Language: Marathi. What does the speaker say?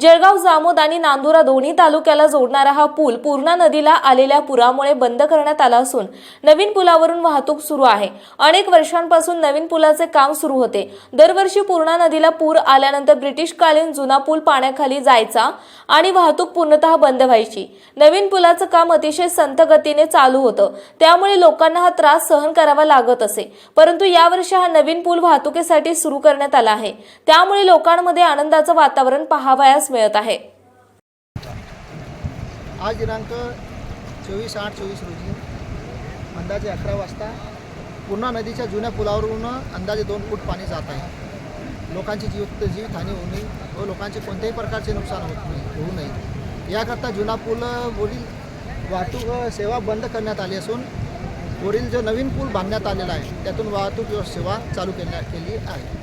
जळगाव जामोद आणि नांदुरा दोन्ही तालुक्याला जोडणारा हा पूल पूर्णा नदीला आलेल्या पुरामुळे बंद करण्यात आला असून नवीन पुलावरून वाहतूक सुरू आहे. अनेक वर्षांपासून नवीन पुलाचे काम सुरू होते. दरवर्षी पूर्णा नदीला पूर आल्यानंतर ब्रिटिशकालीन जुना पूल पाण्याखाली जायचा आणि वाहतूक पूर्णतः बंद व्हायची. नवीन पुलाचं काम अतिशय संथ गतीने चालू होतं. त्यामुळे लोकांना हा त्रास सहन करावा लागत असे. परंतु यावर्षी हा नवीन पूल वाहतुकीसाठी सुरू करण्यात आला आहे. त्यामुळे लोकांमध्ये आनंदाचं वातावरण पाहावयास मिळत आहे. आज दिनांक चोवीस आठ चोवीस रोजी अंदाजे अकरा वाजता पूर्णा नदीच्या जुन्या पुलावरून अंदाजे दोन फूट पाणी जात आहे. लोकांची जीव जीवितहानी होऊ नये व लोकांचे कोणत्याही प्रकारचे नुकसान होत नाही होऊ नये. याकरता जुना पूल वरील वाहतूक सेवा बंद करण्यात आली असून वरील जो नवीन पूल बांधण्यात आलेला आहे त्यातून वाहतूक सेवा चालू केल्या केली आहे.